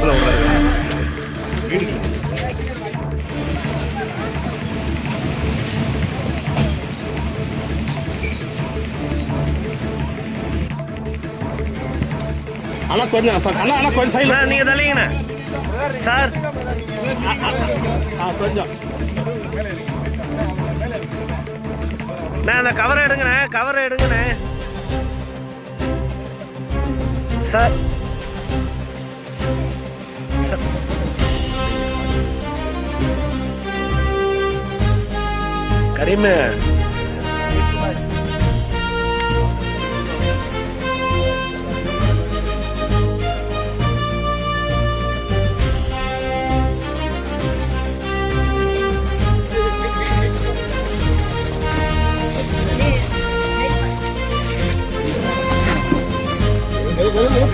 ஆற்றுல விடுறது அண்ணா கொஞ்சம் சார் அண்ணா அண்ணா கொஞ்சம் சைடில் நீங்க தள்ளிங்கண்ணா சார். ஆ கொஞ்சம். நான் கவரை எடுங்கண்ணே கவரை எடுங்கண்ணே. சார். சார். கரீமு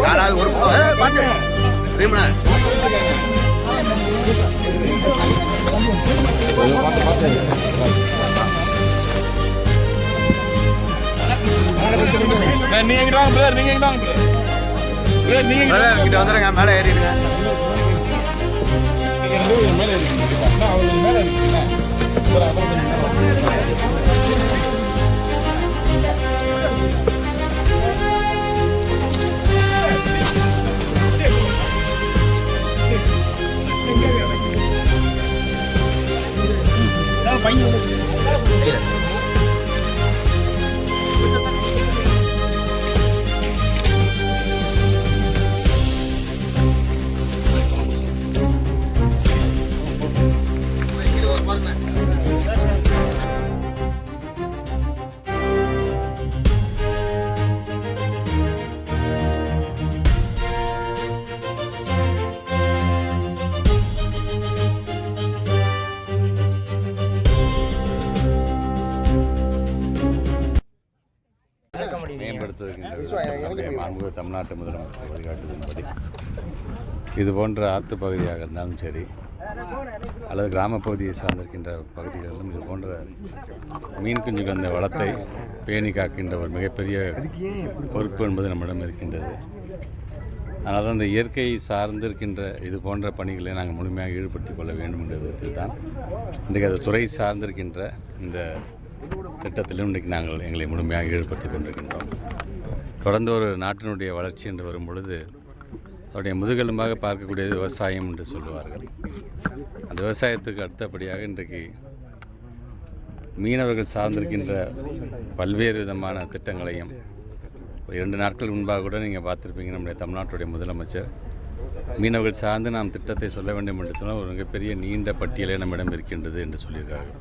யாராவது ஒரு ஏய், பாத்து ரீமனா நீங்க வாங்க பிரதர் நீங்க வாங்க பிரதர் நீங்க பிரதர் கிட்ட வந்துருங்க மேலே ஏறிடுங்க. மேலே இருக்கீங்க Vai indo. மேம்படுத்துவதற்கு மாண்பு தமிழ்நாட்டு முதலமைச்சர் வழிகாட்டுதலின்படி இது போன்ற ஆற்று பகுதியாக இருந்தாலும் சரி அல்லது கிராமப் பகுதியை சார்ந்திருக்கின்ற பகுதிகளிலும் இது போன்ற மீன் குஞ்சுகள் அந்த வளத்தை பேணி காக்கின்ற ஒரு மிகப்பெரிய பொறுப்பு என்பது நம்மிடம் இருக்கின்றது. அதனால் தான் இந்த இயற்கையை சார்ந்திருக்கின்ற இது போன்ற பணிகளை நாங்கள் முழுமையாக ஈடுபடுத்திக் கொள்ள வேண்டும் என்ற விதத்தில் தான் இன்றைக்கு அது துறை சார்ந்திருக்கின்ற இந்த திட்டத்திலும் இன்றைக்கு நாங்கள் எங்களை முழுமையாக ஈடுபடுத்திக் கொண்டிருக்கின்றோம். தொடர்ந்து ஒரு நாட்டினுடைய வளர்ச்சி என்று வரும் பொழுது அவருடைய முதுகெலும்பாக பார்க்கக்கூடியது விவசாயம் என்று சொல்லுவார்கள். அந்த விவசாயத்துக்கு அடுத்தபடியாக இன்றைக்கு மீனவர்கள் சார்ந்திருக்கின்ற பல்வேறு விதமான திட்டங்களையும் ஒரு இரண்டு நாட்கள் முன்பாக கூட நீங்கள் பார்த்துருப்பீங்க நம்முடைய தமிழ்நாட்டுடைய முதலமைச்சர். மீனவர்கள் சார்ந்து நாம் திட்டத்தை சொல்ல வேண்டும் என்று சொன்னால் ஒரு மிகப்பெரிய நீண்ட பட்டியலே நம்மிடம் இருக்கின்றது என்று சொல்லியிருக்காங்க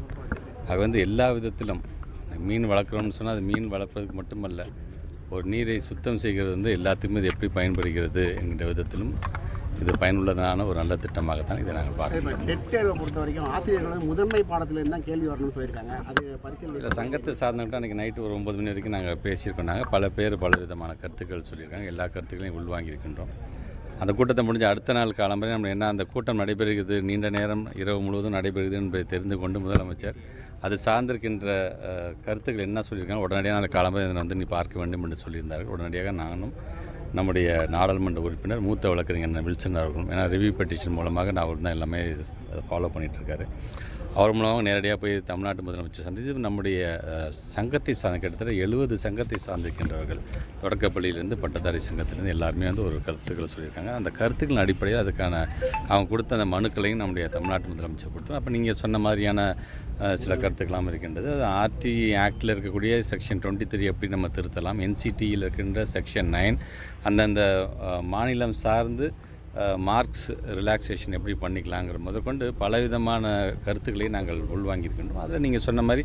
அது வந்து எல்லா விதத்திலும் மீன் வளர்க்குறோம்னு சொன்னால் அது மீன் வளர்ப்பதுக்கு மட்டுமல்ல ஒரு நீரை சுத்தம் செய்கிறது வந்து எல்லாத்துக்குமே இது எப்படி பயன்படுகிறது என்கின்ற விதத்திலும் இது பயனுள்ளதான ஒரு நல்ல திட்டமாகத்தான் இதை நாங்கள் பார்க்கிறோம். டெட் தேர்வை பொறுத்த வரைக்கும் ஆசிரியர்கள் முதன்மை பாடத்துல இருந்து தான் கேள்வி வரணும்னு சொல்லியிருக்காங்க. அது பரிசீலனை சங்கத்தை சார்ந்துக்கிட்டு அன்றைக்கி நைட்டு ஒரு ஒம்பது மணி வரைக்கும் நாங்கள் பேசியிருக்கோம். நாங்கள் பல பேர் பல விதமான கருத்துக்கள் சொல்லியிருக்காங்க. எல்லா கருத்துக்களையும் உள்வாங்கியிருக்கின்றோம். அந்த கூட்டத்தை முடிஞ்ச அடுத்த நாள் காலம்பரை நம்ம என்ன அந்த கூட்டம் நடைபெறுகிறது நீண்ட நேரம் இரவு முழுவதும் நடைபெறுகிறது என்பதை தெரிந்து கொண்டு முதலமைச்சர் அது சார்ந்திருக்கின்ற கருத்துக்கள் என்ன சொல்லியிருக்காங்க உடனடியாக நாள் காலம்பரை இதனை வந்து நீ பார்க்க வேண்டும் என்று சொல்லியிருந்தார்கள். உடனடியாக நானும் நம்முடைய நாடாளுமன்ற உறுப்பினர் மூத்த வழக்கறிஞர் வில்சன் அவர்களும் ஏன்னா ரிவ்யூ பெட்டிஷன் மூலமாக நான் அவர் தான் எல்லாமே ஃபாலோ பண்ணிகிட்ருக்காரு அவர் மூலமாக நேரடியாக போய் தமிழ்நாட்டு முதலமைச்சர் சந்தித்து நம்முடைய சங்கத்தை சார்ந்த கிட்டத்தட்ட எழுபது சங்கத்தை சார்ந்திருக்கின்றவர்கள் தொடக்கப்பள்ளியிலேருந்து பட்டதாரி சங்கத்திலேருந்து எல்லாருமே வந்து ஒரு கருத்துக்களை சொல்லியிருக்காங்க. அந்த கருத்துக்களின் அடிப்படையில் அதுக்கான அவங்க கொடுத்த அந்த மனுக்களையும் நம்முடைய தமிழ்நாட்டு முதலமைச்சர் கொடுத்தோம் அப்போ நீங்கள் சொன்ன மாதிரியான சில கருத்துக்களாகவும் இருக்கின்றது. அது ஆர்டி ஆக்டில் இருக்கக்கூடிய செக்ஷன் டுவெண்ட்டி த்ரீ எப்படி நம்ம திருத்தலாம்? என்சிடியில் இருக்கின்ற செக்ஷன் நைன் அந்தந்த மாநிலம் சார்ந்து மார்க்ஸ் ரிலாக்ஸேஷன் எப்படி பண்ணிக்கலாங்கிற முதற்கொண்டு பலவிதமான கருத்துக்களை நாங்கள் உள்வாங்கியிருக்கின்றோம். அதில் நீங்கள் சொன்ன மாதிரி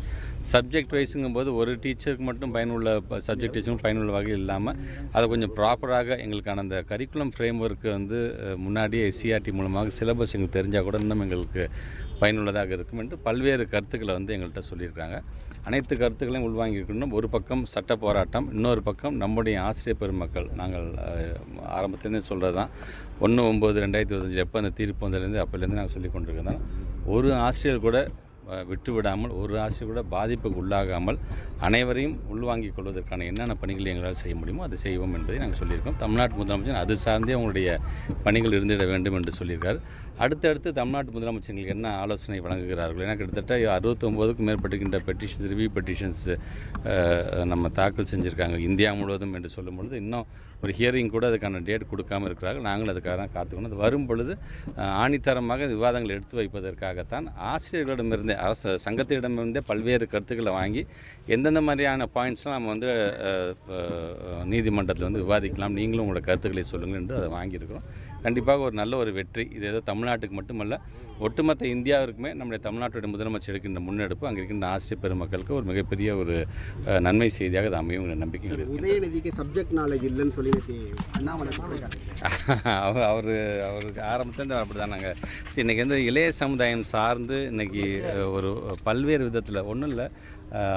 சப்ஜெக்ட் வைஸுங்கும்போது ஒரு டீச்சருக்கு மட்டும் பயனுள்ள சப்ஜெக்ட் டீச்சரும் பயனுள்ள வகையில் இல்லாமல் அதை கொஞ்சம் ப்ராப்பராக எங்களுக்கான அந்த கரிக்குலம் ஃப்ரேம் ஒர்க்கு வந்து முன்னாடியே எஸ்சிஆர்டி மூலமாக சிலபஸ் எங்களுக்கு தெரிஞ்சால் கூட இன்னும் எங்களுக்கு பயனுள்ளதாக இருக்கும் என்று பல்வேறு கருத்துக்களை வந்து எங்கள்கிட்ட சொல்லியிருக்காங்க அனைத்து கருத்துக்களையும் உள்வாங்கியிருக்கணும் ஒரு பக்கம் சட்ட போராட்டம் இன்னொரு பக்கம் நம்முடைய ஆசிரியர் பெருமக்கள். நாங்கள் ஆரம்பத்துலேருந்தே சொல்கிறது தான் ஒன்று ஒம்பது ரெண்டாயிரத்தி இருபத்தஞ்சி எப்போ அந்த தீர்ப்பு வந்ததுலேருந்து அப்போலேருந்து நாங்கள் சொல்லி கொண்டிருக்கிறோம் ஒரு ஆசிரியர் கூட விட்டு விடாமல் ஒரு ஆசிரியர் கூட பாதிப்புக்கு உள்ளாகாமல் அனைவரையும் உள்வாங்கிக் கொள்வதற்கான என்னென்ன பணிகள் எங்களால் செய்ய முடியுமோ அதை செய்வோம் என்பதை நாங்கள் சொல்லியிருக்கோம். தமிழ்நாட்டு முதலமைச்சர் அது சார்ந்தே அவங்களுடைய பணிகள் இருந்திட வேண்டும் என்று சொல்லியிருக்கார். அடுத்தடுத்து தமிழ்நாட்டு முதலமைச்சர்களுக்கு என்ன ஆலோசனை வழங்குகிறார்கள் ஏன்னா கிட்டத்தட்ட அறுபத்தொம்போதுக்கும் மேற்பட்டுகின்ற பெட்டிஷன்ஸ் ரிவ்யூ பெட்டிஷன்ஸ் நம்ம தாக்கல் செஞ்சுருக்காங்க. இந்தியா முழுவதும் என்று சொல்லும் பொழுது இன்னும் ஒரு ஹியரிங் கூட அதுக்கான டேட் கொடுக்காம இருக்கிறார்கள். நாங்களும் அதுக்காக தான் காத்துக்கணும் அது வரும் பொழுது ஆணித்தரமாக விவாதங்கள் எடுத்து வைப்பதற்காகத்தான் ஆசிரியர்களிடமிருந்தே அரசு சங்கத்திடமிருந்தே பல்வேறு கருத்துக்களை வாங்கி எந்தெந்த மாதிரியான பாயிண்ட்ஸ்லாம் நம்ம வந்து நீதிமன்றத்தில் வந்து விவாதிக்கலாம் நீங்களும் உங்களோட கருத்துக்களை சொல்லுங்கள் என்று அதை வாங்கியிருக்கிறோம். கண்டிப்பாக ஒரு நல்ல ஒரு வெற்றி. இது ஏதோ தமிழ்நாட்டுக்கு மட்டுமல்ல ஒட்டுமொத்த இந்தியாவிற்குமே நம்முடைய தமிழ்நாட்டுடைய முதலமைச்சர் எடுக்கின்ற முன்னெடுப்பு அங்கே இருக்கின்ற ஆசிரியர் பெருமக்களுக்கு ஒரு மிகப்பெரிய ஒரு நன்மை செய்தியாக அது அமையும் நம்பிக்கை. உதயநிதிக்கு சப்ஜெக்ட் நாலேஜ் இல்லைன்னு சொல்லி அவர் அவர் அவருக்கு ஆரம்பத்துலேருந்து அப்படி தான் நாங்கள் சரி இன்றைக்கி வந்து இளைய சமுதாயம் சார்ந்து இன்றைக்கி ஒரு பல்வேறு விதத்தில் ஒன்றும் இல்லை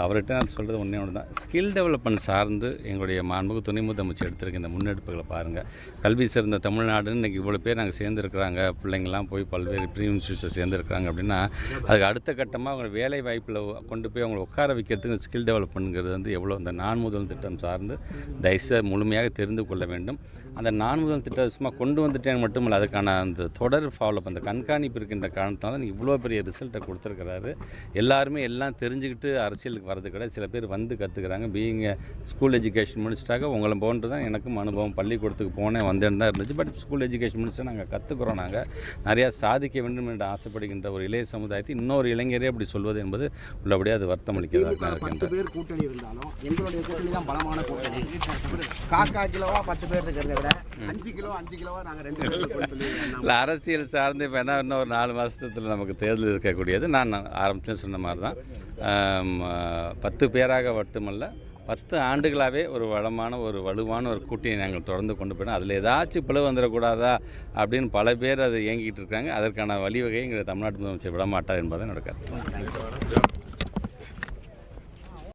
அவர்கிட்ட நான் சொல்கிறது ஒன்றே ஒன்று தான் ஸ்கில் டெவலப்மெண்ட் சார்ந்து எங்களுடைய மாண்புக்கு துணை முதலமைச்சர் எடுத்திருக்க இந்த முன்னெடுப்புகளை பாருங்கள் கல்வி சிறந்த தமிழ்நாடுன்னு இன்றைக்கி இவ்வளோ பேர் நாங்கள் சேர்ந்துருக்குறாங்க. பிள்ளைங்கள்லாம் போய் பல்வேறு ப்ரீ இன்ஸ்டியூட்டில் சேர்ந்துருக்குறாங்க அப்படின்னா அதுக்கு அடுத்த கட்டமாக அவங்க வேலை வாய்ப்பில் கொண்டு போய் அவங்களை உட்கார வைக்கிறதுக்கு ஸ்கில் டெவலப்மெண்ட்ங்கிறது வந்து எவ்வளோ இந்த நான் முதல் திட்டம் சார்ந்து தயவுசெய்து முழுமையாக தெரிந்து கொள்ள வேண்டும். அந்த நான் முதல் திட்டம் சும்மா கொண்டு வந்துட்டேன் இல்லை அதுக்கான அந்த தொடர் ஃபாலோப் அந்த கண்காணிப்பு இருக்கின்ற காரணத்தால் தான் இவ்வளோ பெரிய ரிசல்ட்டை கொடுத்துருக்கிறாரு. எல்லாருமே எல்லாம் தெரிஞ்சுக்கிட்டு அரசு அரசியலுக்கு வரது கிடையாது. சில பேர் வந்து கற்றுக்குறாங்க பீயிங் ஸ்கூல் எஜுகேஷன் முடிச்சிட்டாக்க உங்களை போன்று தான் எனக்கும் அனுபவம். பள்ளிக்கூடத்துக்கு போனேன் வந்தேன்னு தான் இருந்துச்சு. பட் ஸ்கூல் எஜுகேஷன் முடிச்சுட்டு நாங்கள் கற்றுக்குறோம் நாங்கள் நிறையா சாதிக்க வேண்டும் என்று ஆசைப்படுகின்ற ஒரு இளைய சமுதாயத்தை இன்னொரு இளைஞரே அப்படி சொல்வது என்பது உள்ளபடியாக அது வருத்தம் அளிக்கிறதாக இருக்கின்ற பேர் கூட்டணி இருந்தாலும் எங்களுடைய கூட்டணி தான் பலமான கூட்டணி. காக்கா கிலோவா பத்து பேர் இருக்கிறத விட அஞ்சு கிலோ அஞ்சு கிலோவா நாங்க ரெண்டு. இல்லை அரசியல் சார்ந்து இப்போ என்ன இன்னும் ஒரு நாலு மாதத்தில் நமக்கு தேர்தல் இருக்கக்கூடியது. நான் ஆரம்பத்தில் சொன்ன மாதிரி தான் பத்து பேராக மட்டுமல்ல பத்து ஆண்டுகளாகவே ஒரு வளமான ஒரு வலுவான ஒரு கூட்டியை நாங்கள் தொடர்ந்து கொண்டு போயிடும் அதில் ஏதாச்சும் பிளவு வந்துடக்கூடாதா அப்படின்னு பல பேர் அதை இயங்கிட்டு இருக்காங்க. அதற்கான வழிவகையை எங்கள் தமிழ்நாட்டு முதலமைச்சர் விடமாட்டார் என்பதை நடக்கிறது கருத்து